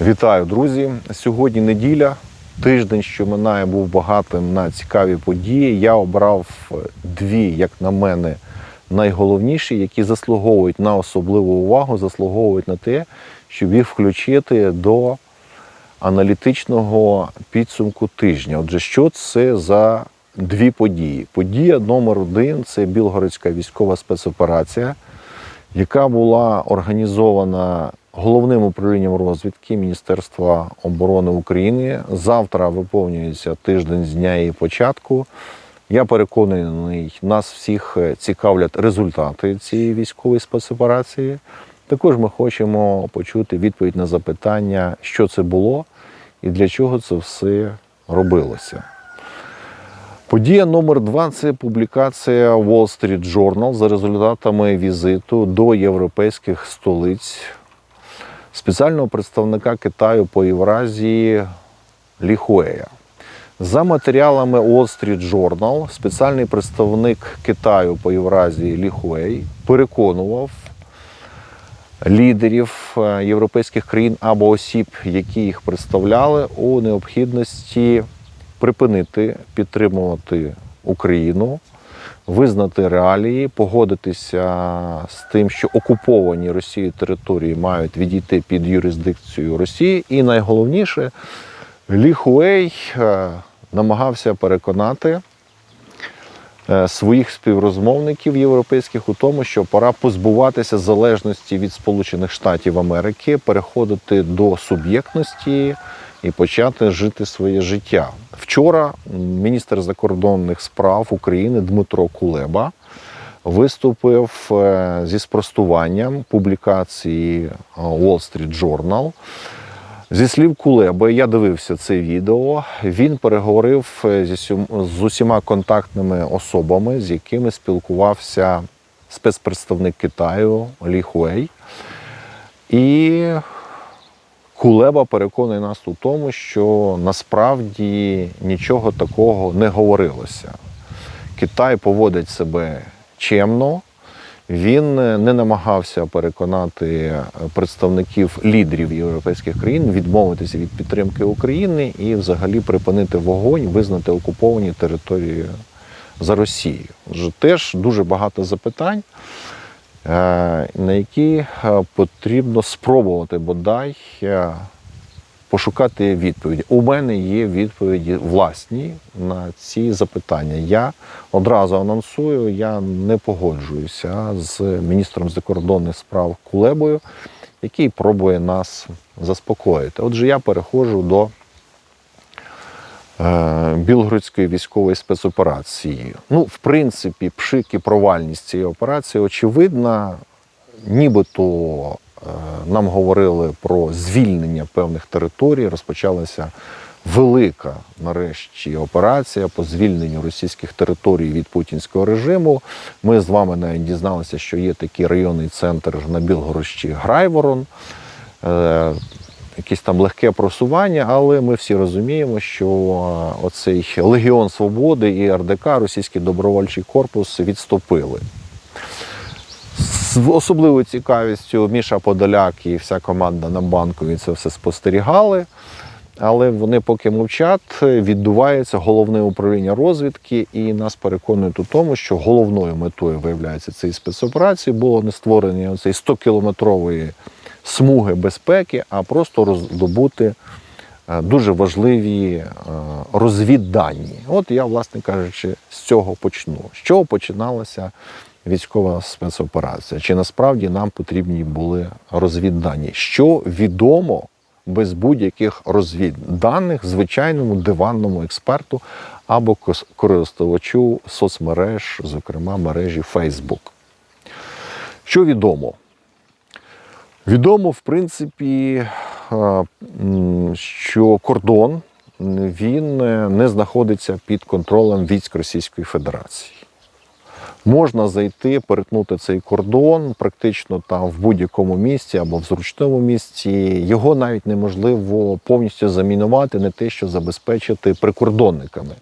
Вітаю, друзі! Сьогодні неділя. Тиждень, що минає, був багатим на цікаві події. Я обрав дві, як на мене, найголовніші, які заслуговують на особливу увагу, заслуговують на те, щоб їх включити до аналітичного підсумку тижня. Отже, що це за дві події? Подія номер один це Білгородська військова спецоперація, яка була організована головним управлінням розвідки Міністерства оборони України. Завтра виповнюється тиждень з дня її початку. Я переконаний, нас всіх цікавлять результати цієї військової спецоперації. Також ми хочемо почути відповідь на запитання, що це було і для чого це все робилося. Подія номер два це публікація Wall Street Journal за результатами візиту до європейських столиць спеціального представника Китаю по Євразії Ліхуея. За матеріалами Wall Street Journal, спеціальний представник Китаю по Євразії Ліхуей переконував лідерів е, європейських країн або осіб, які їх представляли, у необхідності припинити підтримувати Україну, визнати реалії, погодитися з тим, що окуповані Росією території мають відійти під юрисдикцію Росії. І найголовніше, Лі Хуей е, намагався переконати е, своїх співрозмовників європейських у тому, що пора позбуватися залежності від Сполучених Штатів Америки, переходити до суб'єктності і почати жити своє життя. Вчора міністр закордонних справ України Дмитро Кулеба виступив е, зі спростуванням публікації е, Wall Street Journal. Зі слів Кулеби, я дивився це відео. Він переговорив е, з усіма контактними особами, з якими спілкувався спецпредставник Китаю Лі Хуей. І Кулеба переконує нас у тому, що насправді нічого такого не говорилося. Китай поводить себе чемно. Він не намагався переконати представників лідерів європейських країн відмовитися від підтримки України і взагалі припинити вогонь, визнати окуповані території за Росією. Теж дуже багато запитань, е, на які е, потрібно спробувати бодай е, пошукати відповіді. У мене є відповіді власні на ці запитання. Я одразу анонсую, я не погоджуюся з міністром закордонних справ Кулебою, який пробує нас заспокоїти. Отже, я переходжу до е, Білгородської військової спецоперації. Ну, в принципі, пшик і провальність цієї операції очевидна. Нібито е, нам говорили про звільнення певних територій. Розпочалася велика нарешті операція по звільненню російських територій від путінського режиму. Ми з вами навіть дізналися, що є такий районний центр на Білгородщі Грайворон. Якесь там легке просування, але ми всі розуміємо, що е, оцей Легіон Свободи і РДК, Російський добровольчий корпус, відступили. З особливою цікавістю Міша Подоляк і вся команда на банкові це все спостерігали. Але вони поки мовчать, відбувається головне управління розвідки, і нас переконують у тому, що головною метою виявляється цієї спецоперації було не створення цієї 100-кілометрової смуги безпеки, а просто роздобути е, дуже важливі е, розвіддані. От я, власне кажучи, з цього почну. З чого починалася військова спецоперація? Чи насправді нам потрібні були розвіддані? Що відомо без будь-яких розвідданих звичайному диванному експерту або користувачу соцмереж, зокрема мережі Facebook? Що відомо? Відомо, в принципі, що кордон він е, не знаходиться під контролем військ Російської Федерації. Можна зайти, перетнути цей кордон практично там в будь-якому місці або в зручному місці. Його навіть неможливо повністю замінувати, не те, що забезпечити прикордонниками.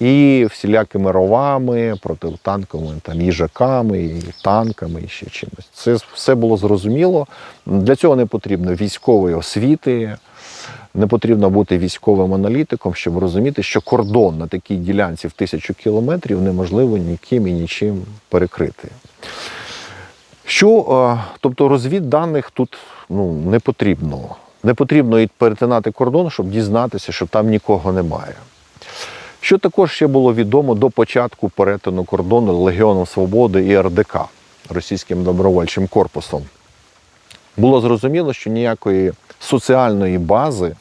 І всілякими ровами, протитанковими там, їжаками, і танками і ще чимось. Це все було зрозуміло. Для цього не потрібно військової освіти, не потрібно бути військовим аналітиком, щоб розуміти, що кордон на такій ділянці в тисячу кілометрів неможливо ніким і нічим перекрити. Що, е, тобто розвідданих тут ну, не потрібно. Не потрібно і перетинати кордон, щоб дізнатися, що там нікого немає. Що також ще було відомо до початку перетину кордону Легіоном Свободи і РДК російським добровольчим корпусом. Було зрозуміло, що ніякої соціальної бази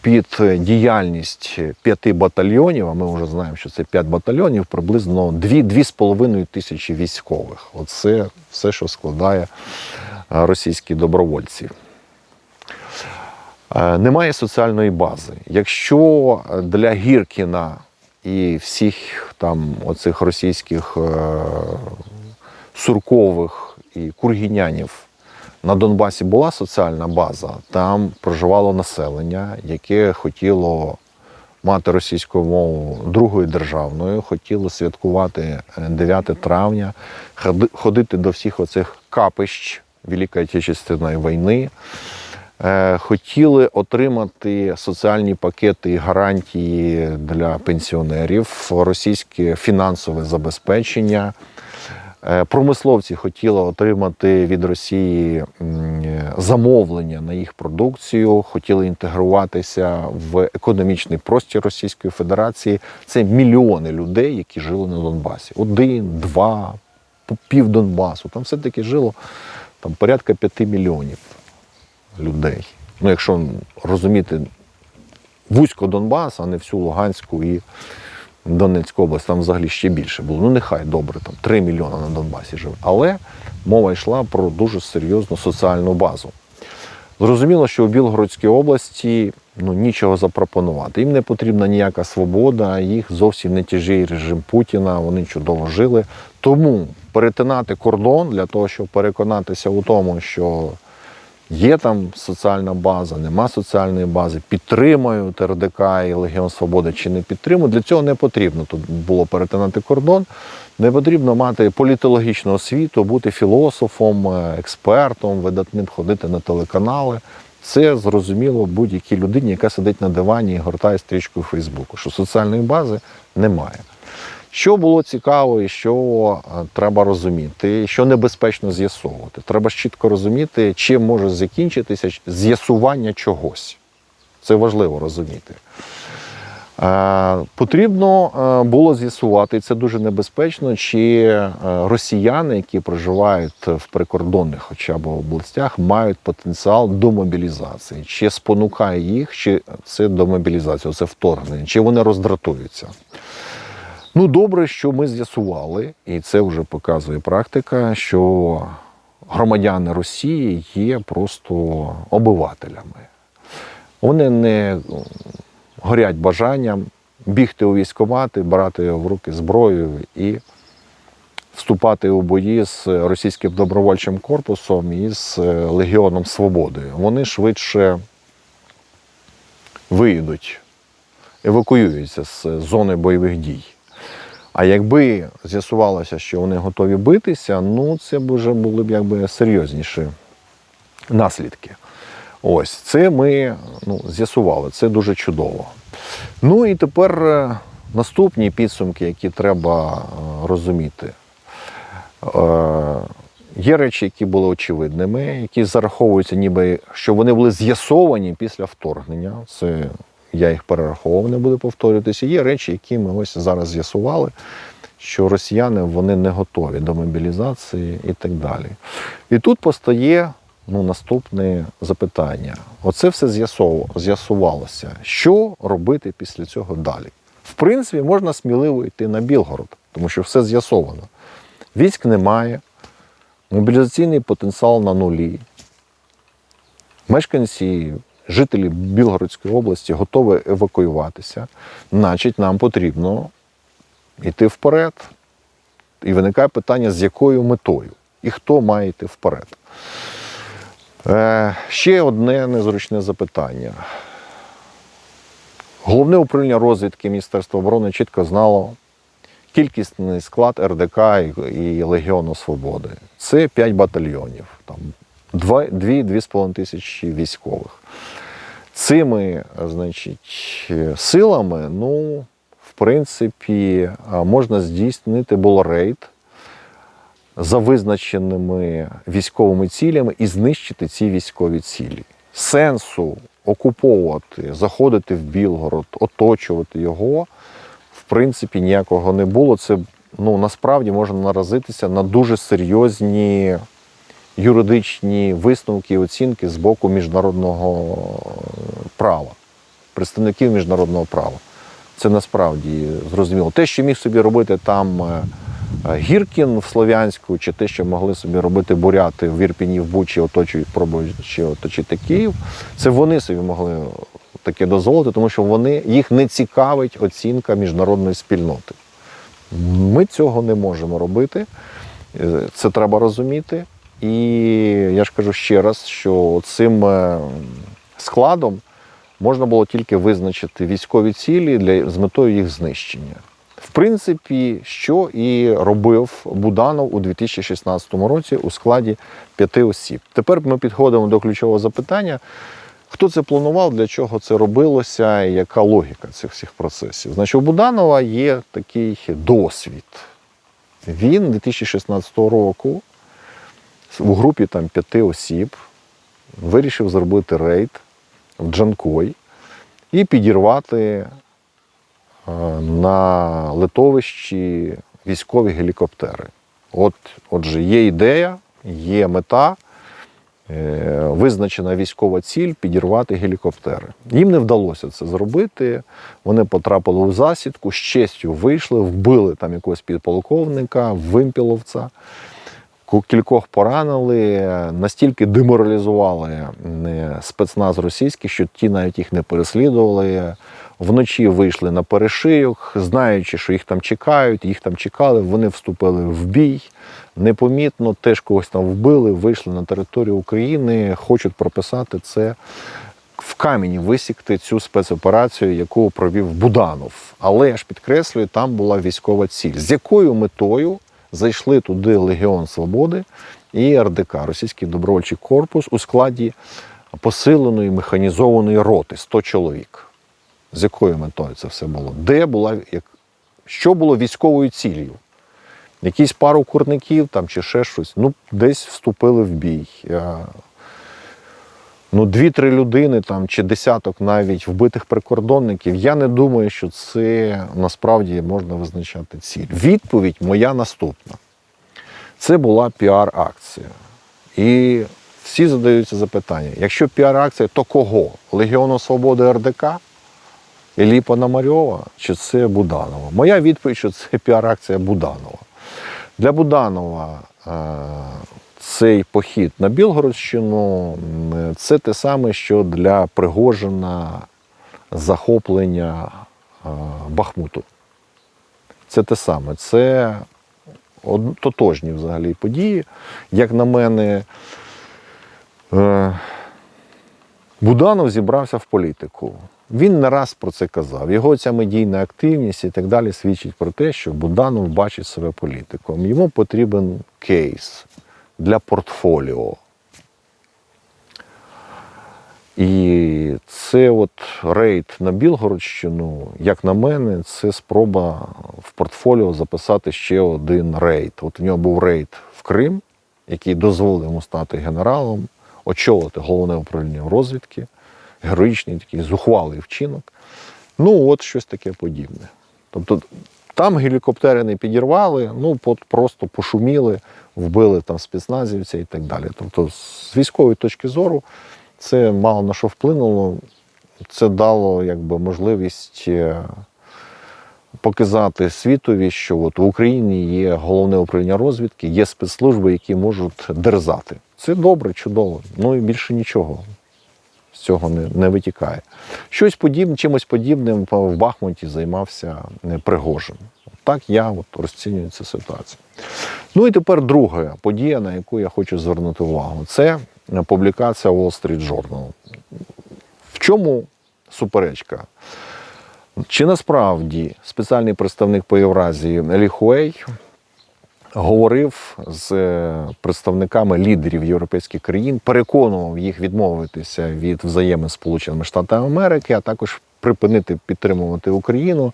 під діяльність п'яти батальйонів, а ми вже знаємо, що це п'ять батальйонів, приблизно 2-2,5 тисячі військових. Оце все, що складає е, російські добровольці. Е, Немає соціальної бази. Якщо для Гіркіна і всіх там оцих російських е, суркових і кургінянів на Донбасі була соціальна база, там проживало населення, яке хотіло мати російську мову другою державною, хотіло святкувати е, 9 травня, ходити до всіх оцих капищ Великої Отечественної війни. Е, Хотіли отримати соціальні пакети і гарантії для пенсіонерів, російське фінансове забезпечення. Е, Промисловці хотіли отримати від Росії замовлення на їх продукцію, хотіли інтегруватися в економічний простір Російської Федерації. Це мільйони людей, які жили на Донбасі. Один, два, пів Донбасу. Там все-таки жило там, порядка п'яти мільйонів людей. Ну, якщо розуміти вузько Донбас, а не всю Луганську і Донецьку область, там взагалі ще більше було. Ну, нехай добре, там 3 мільйони на Донбасі живе. Але мова йшла про дуже серйозну соціальну базу. Зрозуміло, що у Білгородській області ну, нічого запропонувати. Їм не потрібна ніяка свобода, їх зовсім не тяжіє режим Путіна, вони чудово жили. Тому перетинати кордон для того, щоб переконатися у тому, що Є там соціальна база, нема соціальної бази, підтримують РДК і Легіон Свободи чи не підтримують. Для цього не потрібно тут було перетинати кордон. Не потрібно мати політологічну освіту, бути філософом, е, експертом, видатним ходити на телеканали. Це зрозуміло будь-якій людині, яка сидить на дивані і гортає стрічку Фейсбуку, що соціальної бази немає. Що було цікаво і що е, треба розуміти, що небезпечно з'ясовувати. Треба чітко розуміти, чим може закінчитися з'ясування чогось. Це важливо розуміти. Е, Потрібно е, було з'ясувати, і це дуже небезпечно, чи росіяни, які проживають в прикордонних хоча б областях, мають потенціал до мобілізації, чи спонукає їх, чи це до мобілізації, це вторгнення, чи вони роздратуються. Ну, добре, що ми з'ясували, і це вже показує практика, що громадяни Росії є просто обивателями. Вони не горять бажанням бігти у військкомати, брати в руки зброю і вступати у бої з російським добровольчим корпусом і з е, Легіоном Свободи. Вони швидше виїдуть, евакуюються з зони бойових дій. А якби з'ясувалося, що вони готові битися, ну це б вже були б якби серйозніші наслідки. Ось це ми ну, з'ясували, це дуже чудово. Ну і тепер е, наступні підсумки, які треба е, розуміти. Е, Є речі, які були очевидними, які зараховуються, ніби що вони були з'ясовані після вторгнення. Це я їх перераховував, не буду повторюватися. Є речі, які ми ось зараз з'ясували, що росіяни вони не готові до мобілізації і так далі. І тут постає ну, наступне запитання. Оце все з'ясувалося. Що робити після цього далі? В принципі, можна сміливо йти на Білгород, тому що все з'ясовано. Військ немає, мобілізаційний потенціал на нулі. Мешканці, жителі Білгородської області готові евакуюватися. Значить, нам потрібно йти вперед. І виникає питання, з якою метою і хто має йти вперед. Е, ще одне незручне запитання. Головне управління розвідки Міністерства оборони чітко знало кількісний склад РДК і- Легіону Свободи. Це 5 батальйонів, там 2-2,5 тисячі військових. Цими, значить, силами, ну, в принципі, можна здійснити було рейд за визначеними військовими цілями і знищити ці військові цілі. Сенсу окуповувати, заходити в Білгород, оточувати його, в принципі, ніякого не було. Це ну, насправді можна наразитися на дуже серйозні юридичні висновки оцінки з боку міжнародного права, представників міжнародного права. Це насправді зрозуміло. Те, що міг собі робити там е, е, Гіркін в Слов'янську, чи те, що могли собі робити буряти в Ірпіні, в Бучі, оточують, пробуючи оточити Київ, це вони собі могли таке дозволити, тому що вони їх не цікавить оцінка міжнародної спільноти. Ми цього не можемо робити. Е, Це треба розуміти. І я ж кажу ще раз, що цим е, складом можна було тільки визначити військові цілі для, з метою їх знищення. В принципі, що і робив Буданов у 2016 році у складі п'яти осіб. Тепер ми підходимо до ключового запитання: хто це планував, для чого це робилося, і яка логіка цих всіх процесів. Значить, у Буданова є такий досвід. Він 2016 року у групі там п'яти осіб вирішив зробити рейд в Джанкой і підірвати е, на литовищі військові гелікоптери. От, отже, є ідея, є мета, е, визначена військова ціль підірвати гелікоптери. Їм не вдалося це зробити. Вони потрапили у засідку, з честю вийшли, вбили там якогось підполковника, вимпіловця. Кількох поранили, настільки деморалізували е, спецназ російський, що ті навіть їх не переслідували. Вночі вийшли на перешийок, знаючи, що їх там чекають, їх там чекали, вони вступили в бій непомітно, теж когось там вбили, вийшли на територію України, хочуть прописати це в камені висікти цю спецоперацію, яку провів Буданов. Але я ж підкреслюю, там була військова ціль. З якою метою зайшли туди Легіон Свободи і РДК, Російський добровольчий корпус у складі посиленої механізованої роти 100 чоловік. З якою метою це все було? Де була як що було військовою ціллю? Якісь пару курників там чи ще щось. Ну, десь вступили в бій. Ну, дві-три людини там чи десяток навіть вбитих прикордонників. Я не думаю, що це насправді можна визначати ціль. Відповідь моя наступна. Це була піар-акція. І всі задаються запитання: якщо піар-акція, то кого? Легіону Свободи РДК? Іллі Пономарьова чи це Буданова? Моя відповідь, що це піар-акція Буданова. Для Буданова е, цей похід на Білгородщину це те саме, що для Пригожина захоплення е, Бахмуту. Це те саме. Це тотожні взагалі події. Як на мене, е, Буданов зібрався в політику. Він не раз про це казав. Його ця медійна активність і так далі свідчить про те, що Буданов бачить себе політиком. Йому потрібен кейс для портфоліо. І це от рейд на Білгородщину, як на мене, це спроба в портфоліо записати ще один рейд. От у нього був рейд в Крим, який дозволив йому стати генералом, очолити головне управління розвідки, героїчний такий зухвалий вчинок. Ну, от щось таке подібне. Тобто там гелікоптери не підірвали, ну просто пошуміли, вбили там спецназівця і так далі. Тобто, з військової точки зору, це мало на що вплинуло. Це дало якби, можливість е, показати світові, що от в Україні є головне управління розвідки, є спецслужби, які можуть дерзати. Це добре, чудово. Ну і більше нічого з цього не, не витікає. Щось подібне, чимось подібним в Бахмуті займався е, Пригожин. Так я от розцінюю цю ситуацію. Ну і тепер друга подія, на яку я хочу звернути увагу, це публікація Wall Street Journal. В чому суперечка? Чи насправді спеціальний представник по Євразії Лі Хуей говорив з е, представниками лідерів європейських країн, переконував їх відмовитися від взаємин Сполученими Штатами Америки, а також припинити підтримувати Україну,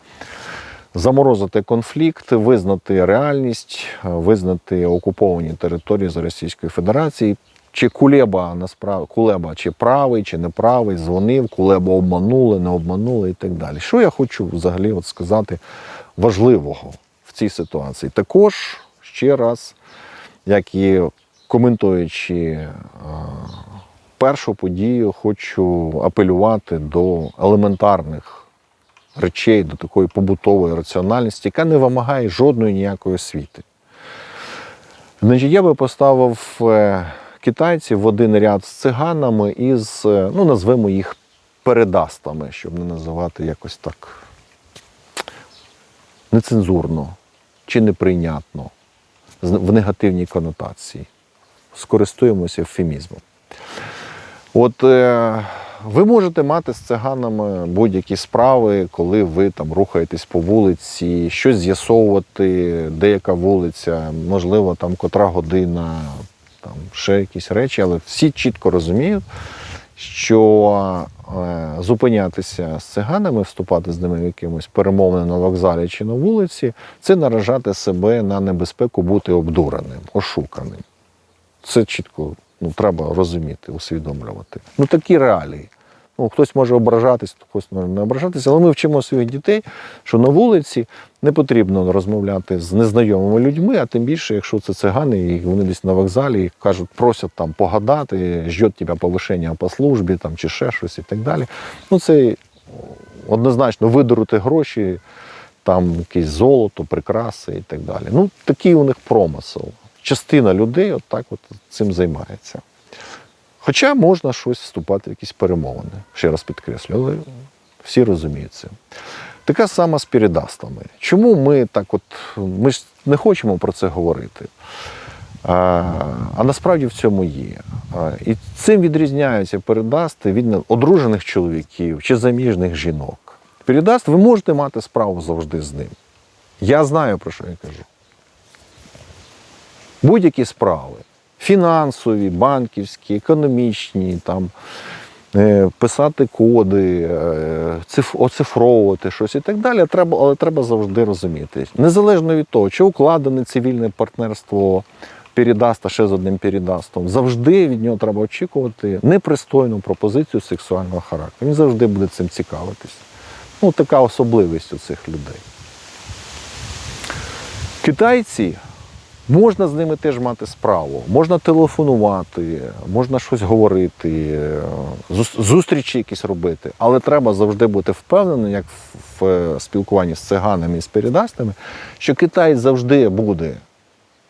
заморозити конфлікт, визнати реальність, е, визнати окуповані території з Російської Федерації. Чи Кулеба насправді Кулеба чи правий, чи не правий, дзвонив, Кулеба обманули, не обманули і так далі. Що я хочу взагалі от сказати важливого в цій ситуації? Також ще раз, як і коментуючи е, першу подію, хочу апелювати до елементарних речей, до такої побутової раціональності, яка не вимагає жодної ніякої освіти. Значить, я би поставив е, китайців в один ряд з циганами і з, е, ну, назвемо їх передастами, щоб не називати якось так нецензурно чи неприйнятно, в негативній конотації. Скористуємося ефемізмом. От е, ви можете мати з циганами будь-які справи, коли ви там рухаєтесь по вулиці, щось з'ясовувати, деяка вулиця, можливо, там котра година, там ще якісь речі, але всі чітко розуміють, що зупинятися з циганами, вступати з ними в якимось перемовини на вокзалі чи на вулиці, це наражати себе на небезпеку бути обдуреним, ошуканим. Це чітко ну, треба розуміти, усвідомлювати. Ну такі реалії. Ну, хтось може ображатись, хтось може не ображатися, але ми вчимо своїх дітей, що на вулиці не потрібно розмовляти з незнайомими людьми, а тим більше, якщо це цигани, і вони десь на вокзалі і кажуть, просять там погадати, ждет тебе повишення по службі там, чи ще щось і так далі. Ну, це однозначно видурити гроші, там якесь золото, прикраси і так далі. Ну, такий у них промисел. Частина людей от так от цим займається. Хоча можна щось вступати в якісь перемовини, ще раз підкреслю, але всі розуміють це. Така сама з передастами. Чому ми так от, ми ж не хочемо про це говорити? А, а насправді в цьому є. А, і цим відрізняються передасти від одружених чоловіків чи заміжних жінок. Передаст, ви можете мати справу завжди з ним. Я знаю, про що я кажу. Будь-які справи фінансові, банківські, економічні, там, е, писати коди, е, циф- оцифровувати щось і так далі. Треба, але треба завжди розуміти. Незалежно від того, чи укладене цивільне партнерство передаста ще з одним передастом, завжди від нього треба очікувати непристойну пропозицію сексуального характеру. Він завжди буде цим цікавитись. Ну, така особливість у цих людей. Китайці Можна з ними теж мати справу, можна телефонувати, можна щось говорити, зустрічі якісь робити, але треба завжди бути впевненим, як в- спілкуванні з циганами і з передастами, що Китай завжди буде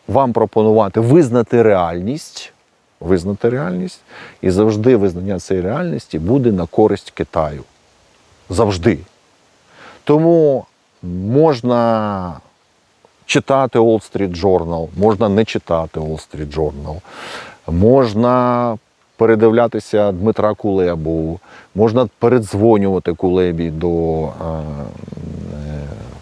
вам пропонувати визнати реальність, визнати реальність, і завжди визнання цієї реальності буде на користь Китаю. Завжди. Тому можна читати Wall Street Journal, можна не читати Wall Street Journal, можна передивлятися Дмитра Кулебу, можна передзвонювати Кулебі до е, е,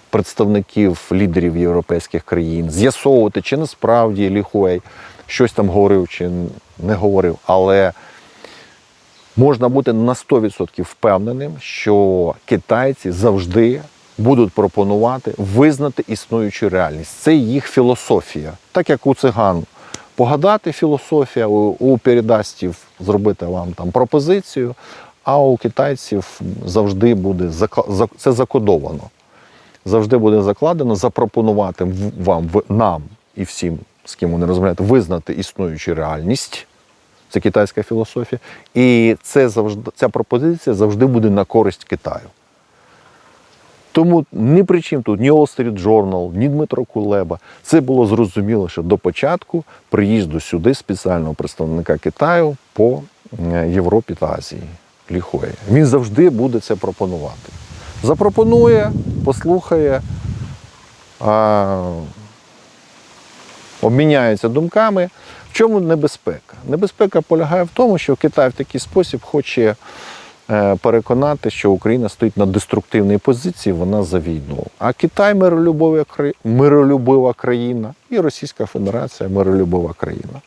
представників лідерів європейських країн, з'ясовувати, чи насправді Ліхуей щось там говорив, чи не говорив. Але можна бути на 100% впевненим, що китайці завжди будуть пропонувати визнати існуючу реальність. Це їх філософія, так як у циган. Погадати філософія, у, передастів зробити вам там пропозицію, а у китайців завжди буде це закодовано. Завжди буде закладено запропонувати вам, нам і всім, з ким вони розмовляють, визнати існуючу реальність. Це китайська філософія. І це завжди, ця пропозиція завжди буде на користь Китаю. Тому ні при чим тут ні Wall Street Journal, ні Дмитро Кулеба. Це було зрозуміло, що до початку приїзду сюди спеціального представника Китаю по Європі та Азії Ліхуея. Він завжди буде це пропонувати. Запропонує, послухає, а, обміняються думками. В чому небезпека? Небезпека полягає в тому, що Китай в такий спосіб хоче переконати, що Україна стоїть на деструктивній позиції, вона за війну. А Китай миролюбова, миролюбива країна, і Російська Федерація миролюбива країна.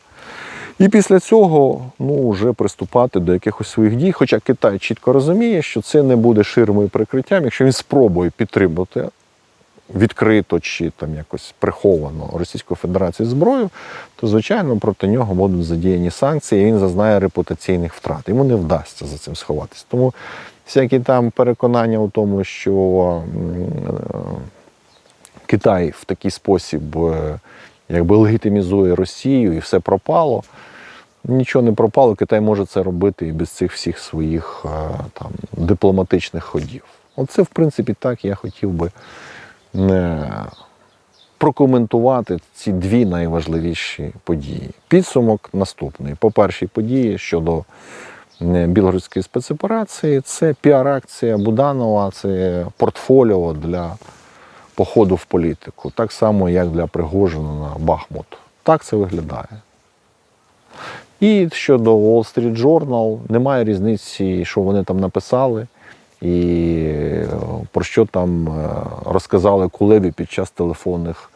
І після цього ну, вже приступати до якихось своїх дій. Хоча Китай чітко розуміє, що це не буде ширмою прикриттям, якщо він спробує підтримати відкрито чи там якось приховано Російську Федерацію зброю, то звичайно проти нього будуть задіяні санкції, і він зазнає репутаційних втрат. Йому не вдасться за цим сховатися. Тому всякі там переконання у тому, що е, Китай в такий спосіб е, якби легітимізує Росію і все пропало. Нічого не пропало, Китай може це робити і без цих всіх своїх е, там, дипломатичних ходів. Оце, в принципі, так я хотів би прокоментувати ці дві найважливіші події. Підсумок наступний. По першій події щодо е, білгородської спецоперації, це піар-акція Буданова, це портфоліо для походу в політику, так само, як для Пригожина на Бахмут. Так це виглядає. І щодо Wall Street Journal, немає різниці, що вони там написали, і про що там е, розказали Кулебі під час телефонних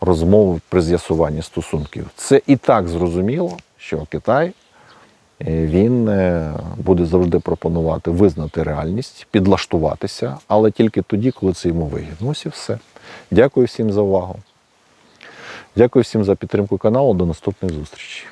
розмов при з'ясуванні стосунків. Це і так зрозуміло, що Китай е, він е, буде завжди пропонувати визнати реальність, підлаштуватися, але тільки тоді, коли це йому вигідно. Ось і все. Дякую всім за увагу. Дякую всім за підтримку каналу. До наступних зустрічей.